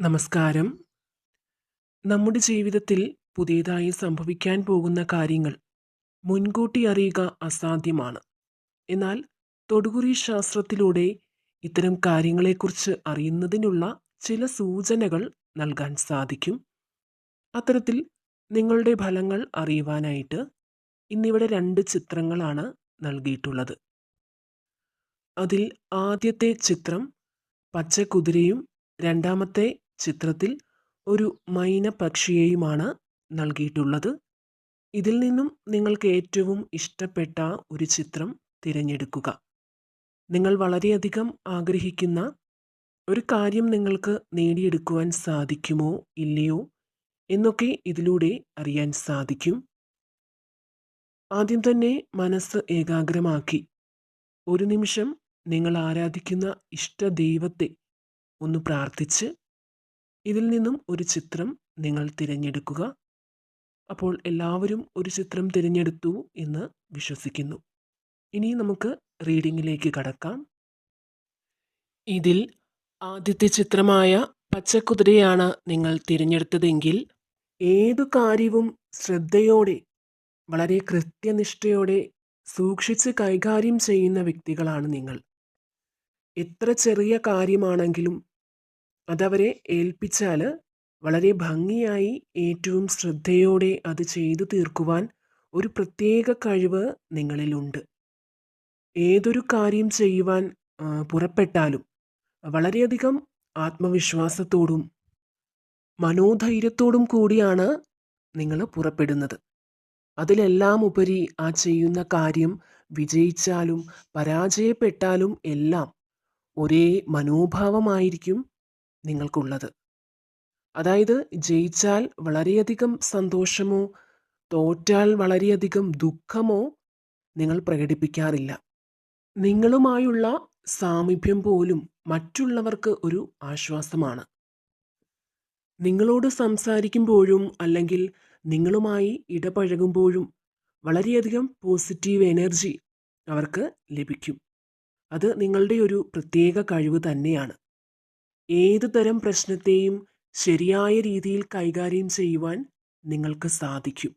നമസ്കാരം. നമ്മുടെ ജീവിതത്തിൽ പുതിയതായി സംഭവിക്കാൻ പോകുന്ന കാര്യങ്ങൾ മുൻകൂട്ടി അറിയുക അസാധ്യമാണ്. എന്നാൽ തൊടുകുറി ശാസ്ത്രത്തിലൂടെ ഇത്തരം കാര്യങ്ങളെക്കുറിച്ച് അറിയുന്നതിനുള്ള ചില സൂചനകൾ നൽകാൻ സാധിക്കും. അത്തരത്തിൽ നിങ്ങളുടെ ഫലങ്ങൾ അറിയുവാനായിട്ട് ഇന്നിവിടെ രണ്ട് ചിത്രങ്ങളാണ് നൽകിയിട്ടുള്ളത്. അതിൽ ആദ്യത്തെ ചിത്രം പച്ചക്കുതിരയും രണ്ടാമത്തെ ചിത്രത്തിൽ ഒരു മൈന പക്ഷിയെയുമാണ് നൽകിയിട്ടുള്ളത്. ഇതിൽ നിന്നും നിങ്ങൾക്ക് ഏറ്റവും ഇഷ്ടപ്പെട്ട ഒരു ചിത്രം തിരഞ്ഞെടുക്കുക. നിങ്ങൾ വളരെയധികം ആഗ്രഹിക്കുന്ന ഒരു കാര്യം നിങ്ങൾക്ക് നേടിയെടുക്കുവാൻ സാധിക്കുമോ ഇല്ലയോ എന്നൊക്കെ ഇതിലൂടെ അറിയാൻ സാധിക്കും. ആദ്യം തന്നെ മനസ്സ് ഏകാഗ്രമാക്കി. ഒരു നിമിഷം നിങ്ങൾ ആരാധിക്കുന്ന ഇഷ്ട ദൈവത്തെ ഒന്ന് പ്രാർത്ഥിച്ച് ഇതിൽ നിന്നും ഒരു ചിത്രം നിങ്ങൾ തിരഞ്ഞെടുക്കുക. അപ്പോൾ എല്ലാവരും ഒരു ചിത്രം തിരഞ്ഞെടുത്തു എന്ന് വിശ്വസിക്കുന്നു. ഇനി നമുക്ക് റീഡിങ്ങിലേക്ക് കടക്കാം. ഇതിൽ ആദ്യത്തെ ചിത്രമായ പച്ചക്കുതിരയാണ് നിങ്ങൾ തിരഞ്ഞെടുത്തതെങ്കിൽ ഏതു കാര്യവും ശ്രദ്ധയോടെ വളരെ കൃത്യനിഷ്ഠയോടെ സൂക്ഷിച്ച് കൈകാര്യം ചെയ്യുന്ന വ്യക്തികളാണ് നിങ്ങൾ. എത്ര ചെറിയ കാര്യമാണെങ്കിലും അതവരെ ഏൽപ്പിച്ചാൽ വളരെ ഭംഗിയായി ഏറ്റവും ശ്രദ്ധയോടെ അത് ചെയ്തു തീർക്കുവാൻ ഒരു പ്രത്യേക കഴിവ് നിങ്ങളിലുണ്ട്. ഏതൊരു കാര്യം ചെയ്യുവാൻ പുറപ്പെട്ടാലും വളരെയധികം ആത്മവിശ്വാസത്തോടും മനോധൈര്യത്തോടും കൂടിയാണ് നിങ്ങൾ പുറപ്പെടുന്നത്. അതിലെല്ലാം ഉപരി ആ ചെയ്യുന്ന കാര്യം വിജയിച്ചാലും പരാജയപ്പെട്ടാലും എല്ലാം ഒരേ മനോഭാവമായിരിക്കും നിങ്ങൾക്കുള്ളത്. അതായത് ജയിച്ചാൽ വളരെയധികം സന്തോഷമോ തോറ്റാൽ വളരെയധികം ദുഃഖമോ നിങ്ങൾ പ്രകടിപ്പിക്കാറില്ല. നിങ്ങളുമായുള്ള സാമീപ്യം പോലും മറ്റുള്ളവർക്ക് ഒരു ആശ്വാസമാണ്. നിങ്ങളോട് സംസാരിക്കുമ്പോഴും അല്ലെങ്കിൽ നിങ്ങളുമായി ഇടപഴകുമ്പോഴും വളരെയധികം പോസിറ്റീവ് എനർജി അവർക്ക് ലഭിക്കും. അത് നിങ്ങളുടെ ഒരു പ്രത്യേക കഴിവ് തന്നെയാണ്. ഏതു തരം പ്രശ്നത്തെയും ശരിയായ രീതിയിൽ കൈകാര്യം ചെയ്യുവാൻ നിങ്ങൾക്ക് സാധിക്കും.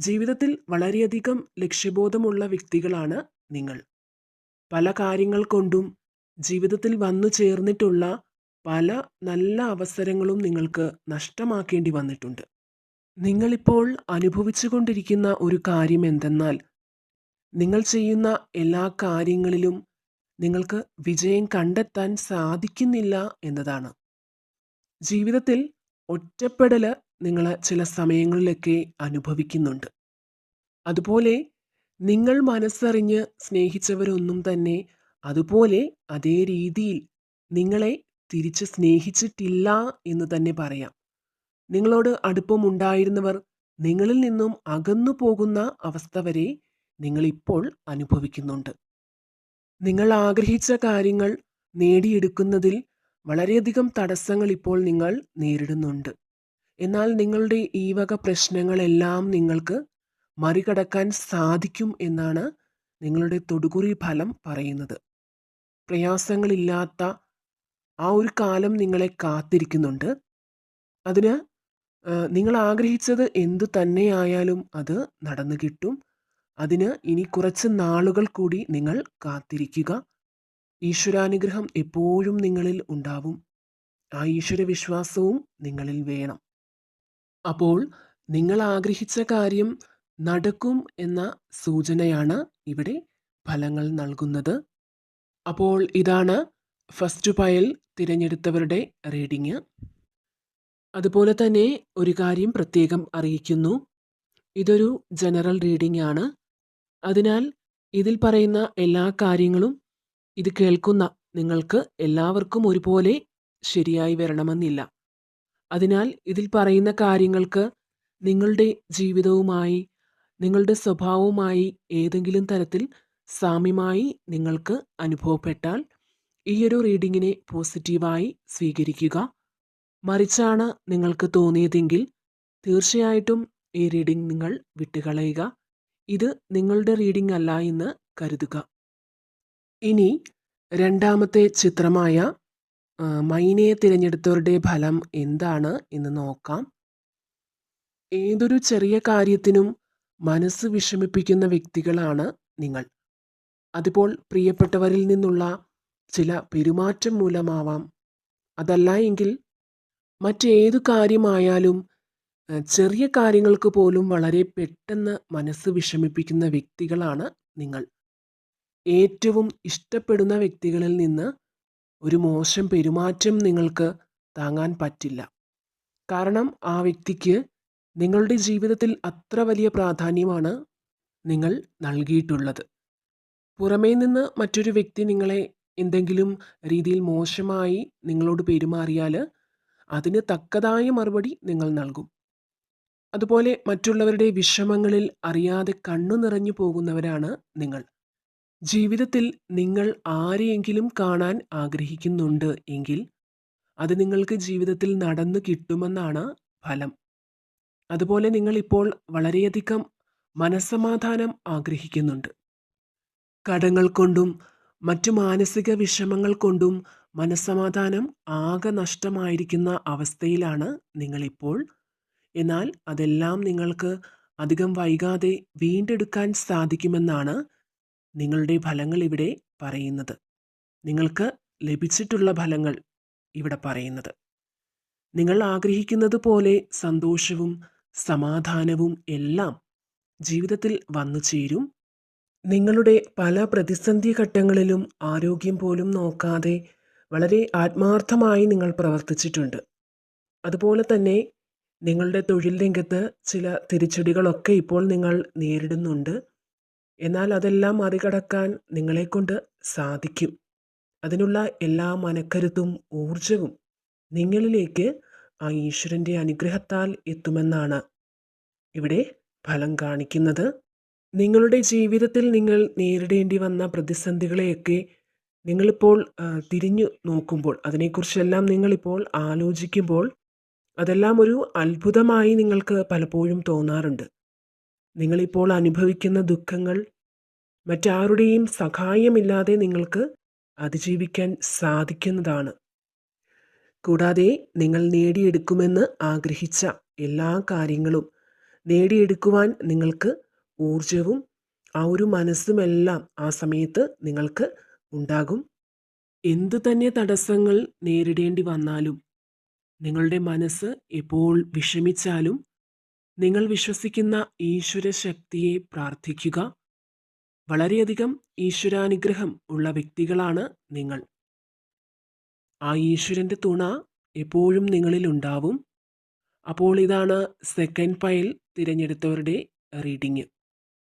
ജീവിതത്തിൽ വളരെയധികം ലക്ഷ്യബോധമുള്ള വ്യക്തികളാണ് നിങ്ങൾ. പല കാര്യങ്ങൾ കൊണ്ടും ജീവിതത്തിൽ വന്നു ചേർന്നിട്ടുള്ള പല നല്ല അവസരങ്ങളും നിങ്ങൾക്ക് നഷ്ടമാക്കേണ്ടി വന്നിട്ടുണ്ട്. നിങ്ങളിപ്പോൾ അനുഭവിച്ചു കൊണ്ടിരിക്കുന്ന ഒരു കാര്യം എന്തെന്നാൽ നിങ്ങൾ ചെയ്യുന്ന എല്ലാ കാര്യങ്ങളിലും നിങ്ങൾക്ക് വിജയം കണ്ടെത്താൻ സാധിക്കുന്നില്ല എന്നതാണ്. ജീവിതത്തിൽ ഒറ്റപ്പെടൽ നിങ്ങൾ ചില സമയങ്ങളിലൊക്കെ അനുഭവിക്കുന്നുണ്ട്. അതുപോലെ നിങ്ങൾ മനസ്സറിഞ്ഞ് സ്നേഹിച്ചവരൊന്നും തന്നെ അതുപോലെ അതേ രീതിയിൽ നിങ്ങളെ തിരിച്ച് സ്നേഹിച്ചിട്ടില്ല എന്ന് തന്നെ പറയാം. നിങ്ങളോട് അടുപ്പമുണ്ടായിരുന്നവർ നിങ്ങളിൽ നിന്നും അകന്നു പോകുന്ന അവസ്ഥ വരെ നിങ്ങളിപ്പോൾ അനുഭവിക്കുന്നുണ്ട്. നിങ്ങൾ ആഗ്രഹിച്ച കാര്യങ്ങൾ നേടിയെടുക്കുന്നതിൽ വളരെയധികം തടസ്സങ്ങൾ ഇപ്പോൾ നിങ്ങൾ നേരിടുന്നുണ്ട്. എന്നാൽ നിങ്ങളുടെ ഈ വക പ്രശ്നങ്ങളെല്ലാം നിങ്ങൾക്ക് മറികടക്കാൻ സാധിക്കും എന്നാണ് നിങ്ങളുടെ തൊടുകുറി ഫലം പറയുന്നത്. പ്രയാസങ്ങളില്ലാത്ത ആ ഒരു കാലം നിങ്ങളെ കാത്തിരിക്കുന്നുണ്ട്. അതിന് നിങ്ങൾ ആഗ്രഹിച്ചത് എന്തു തന്നെയായാലും അത് നടന്നു കിട്ടും. അതിന് ഇനി കുറച്ച് നാളുകൾ കൂടി നിങ്ങൾ കാത്തിരിക്കുക. ഈശ്വരാനുഗ്രഹം എപ്പോഴും നിങ്ങളിൽ ഉണ്ടാവും. ആ ഈശ്വര വിശ്വാസവും നിങ്ങളിൽ വേണം. അപ്പോൾ നിങ്ങൾ ആഗ്രഹിച്ച കാര്യം നടക്കും എന്ന സൂചനയാണ് ഇവിടെ ഫലങ്ങൾ നൽകുന്നത്. അപ്പോൾ ഇതാണ് ഫസ്റ്റ് പയൽ തിരഞ്ഞെടുത്തവരുടെ റീഡിങ്. അതുപോലെ തന്നെ ഒരു കാര്യം പ്രത്യേകം അറിയിക്കുന്നു. ഇതൊരു ജനറൽ റീഡിംഗ് ആണ്. അതിനാൽ ഇതിൽ പറയുന്ന എല്ലാ കാര്യങ്ങളും ഇത് കേൾക്കുന്ന നിങ്ങൾക്ക് എല്ലാവർക്കും ഒരുപോലെ ശരിയായി വരണമെന്നില്ല. അതിനാൽ ഇതിൽ പറയുന്ന കാര്യങ്ങൾക്ക് നിങ്ങളുടെ ജീവിതവുമായി നിങ്ങളുടെ സ്വഭാവവുമായി ഏതെങ്കിലും തരത്തിൽ സാമ്യമായി നിങ്ങൾക്ക് അനുഭവപ്പെട്ടാൽ ഈയൊരു റീഡിങ്ങിനെ പോസിറ്റീവായി സ്വീകരിക്കുക. മറിച്ചാണ് നിങ്ങൾക്ക് തോന്നിയതെങ്കിൽ തീർച്ചയായിട്ടും ഈ റീഡിംഗ് നിങ്ങൾ വിട്ടുകളയുക. ഇത് നിങ്ങളുടെ റീഡിംഗ് അല്ല എന്ന് കരുതുക. ഇനി രണ്ടാമത്തെ ചിത്രമായ മൈനയെ തിരഞ്ഞെടുത്തവരുടെ ഫലം എന്താണ് എന്ന് നോക്കാം. ഏതൊരു ചെറിയ കാര്യത്തിനും മനസ്സ് വിഷമിപ്പിക്കുന്ന വ്യക്തികളാണ് നിങ്ങൾ. അതിപ്പോൾ പ്രിയപ്പെട്ടവരിൽ നിന്നുള്ള ചില പെരുമാറ്റം മൂലമാവാം. അതല്ല എങ്കിൽ മറ്റേതു കാര്യമായാലും ചെറിയ കാര്യങ്ങൾക്ക് പോലും വളരെ പെട്ടെന്ന് മനസ്സ് വിഷമിപ്പിക്കുന്ന വ്യക്തികളാണ് നിങ്ങൾ. ഏറ്റവും ഇഷ്ടപ്പെടുന്ന വ്യക്തികളിൽ നിന്ന് ഒരു മോശം പെരുമാറ്റം നിങ്ങൾക്ക് താങ്ങാൻ പറ്റില്ല. കാരണം ആ വ്യക്തിക്ക് നിങ്ങളുടെ ജീവിതത്തിൽ അത്ര വലിയ പ്രാധാന്യമാണ് നിങ്ങൾ നൽകിയിട്ടുള്ളത്. പുറമേ നിന്ന് മറ്റൊരു വ്യക്തി നിങ്ങളെ എന്തെങ്കിലും രീതിയിൽ മോശമായി നിങ്ങളോട് പെരുമാറിയാൽ അതിന് തക്കതായ മറുപടി നിങ്ങൾ നൽകും. അതുപോലെ മറ്റുള്ളവരുടെ വിഷമങ്ങളിൽ അറിയാതെ കണ്ണു നിറഞ്ഞു പോകുന്നവരാണ് നിങ്ങൾ. ജീവിതത്തിൽ നിങ്ങൾ ആരെയെങ്കിലും കാണാൻ ആഗ്രഹിക്കുന്നുണ്ട് എങ്കിൽ അത് നിങ്ങൾക്ക് ജീവിതത്തിൽ നടന്നു കിട്ടുമെന്നാണ് ഫലം. അതുപോലെ നിങ്ങളിപ്പോൾ വളരെയധികം മനസ്സമാധാനം ആഗ്രഹിക്കുന്നുണ്ട്. കടങ്ങൾ കൊണ്ടും മറ്റു മാനസിക വിഷമങ്ങൾ കൊണ്ടും മനസ്സമാധാനം ആകെ നഷ്ടമായിരിക്കുന്ന അവസ്ഥയിലാണ് നിങ്ങളിപ്പോൾ എന്നാൽ അതെല്ലാം നിങ്ങൾക്ക് അധികം വൈകാതെ വീണ്ടെടുക്കാൻ സാധിക്കുമെന്നാണ് നിങ്ങളുടെ ഫലങ്ങൾ ഇവിടെ പറയുന്നത്. നിങ്ങൾക്ക് ലഭിച്ചിട്ടുള്ള ഫലങ്ങൾ ഇവിടെ പറയുന്നത്. നിങ്ങൾ ആഗ്രഹിക്കുന്നത് പോലെ സന്തോഷവും സമാധാനവും എല്ലാം ജീവിതത്തിൽ വന്നു ചേരും. നിങ്ങളുടെ പല പ്രതിസന്ധി ഘട്ടങ്ങളിലും ആരോഗ്യം പോലും നോക്കാതെ വളരെ ആത്മാർത്ഥമായി നിങ്ങൾ പ്രവർത്തിച്ചിട്ടുണ്ട്. അതുപോലെ തന്നെ നിങ്ങളുടെ തൊഴിൽ രംഗത്ത് ചില തിരിച്ചടികളൊക്കെ ഇപ്പോൾ നിങ്ങൾ നേരിടുന്നുണ്ട്. എന്നാൽ അതെല്ലാം മറികടക്കാൻ നിങ്ങളെക്കൊണ്ട് സാധിക്കും. അതിനുള്ള എല്ലാ മനക്കരുത്തും ഊർജവും നിങ്ങളിലേക്ക് ആ ഈശ്വരന്റെ അനുഗ്രഹത്താൽ എത്തുമെന്നാണ് ഇവിടെ ഫലം കാണിക്കുന്നത്. നിങ്ങളുടെ ജീവിതത്തിൽ നിങ്ങൾ നേരിടേണ്ടി വന്ന പ്രതിസന്ധികളെയൊക്കെ നിങ്ങളിപ്പോൾ തിരിഞ്ഞു നോക്കുമ്പോൾ അതിനെക്കുറിച്ചെല്ലാം നിങ്ങളിപ്പോൾ ആലോചിക്കുമ്പോൾ അതെല്ലാം ഒരു അത്ഭുതമായി നിങ്ങൾക്ക് പലപ്പോഴും തോന്നാറുണ്ട്. നിങ്ങളിപ്പോൾ അനുഭവിക്കുന്ന ദുഃഖങ്ങൾ മറ്റാരുടെയും സഹായമില്ലാതെ നിങ്ങൾക്ക് അതിജീവിക്കാൻ സാധിക്കുന്നതാണ്. കൂടാതെ നിങ്ങൾ നേടിയെടുക്കുമെന്ന് ആഗ്രഹിച്ച എല്ലാ കാര്യങ്ങളും നേടിയെടുക്കുവാൻ നിങ്ങൾക്ക് ഊർജവും ആ ഒരു മനസ്സുമെല്ലാം ആ സമയത്ത് നിങ്ങൾക്ക് ഉണ്ടാകും. എന്തു തന്നെ തടസ്സങ്ങൾ നേരിടേണ്ടി വന്നാലും നിങ്ങളുടെ മനസ്സ് എപ്പോൾ വിഷമിച്ചാലും നിങ്ങൾ വിശ്വസിക്കുന്ന ഈശ്വര ശക്തിയെ പ്രാർത്ഥിക്കുക. വളരെയധികം ഈശ്വരാനുഗ്രഹം ഉള്ള വ്യക്തികളാണ് നിങ്ങൾ. ആ ഈശ്വരന്റെ തുണ എപ്പോഴും നിങ്ങളിൽ ഉണ്ടാവും. അപ്പോൾ ഇതാണ് സെക്കൻഡ് ഫയൽ തിരഞ്ഞെടുത്തവരുടെ റീഡിങ്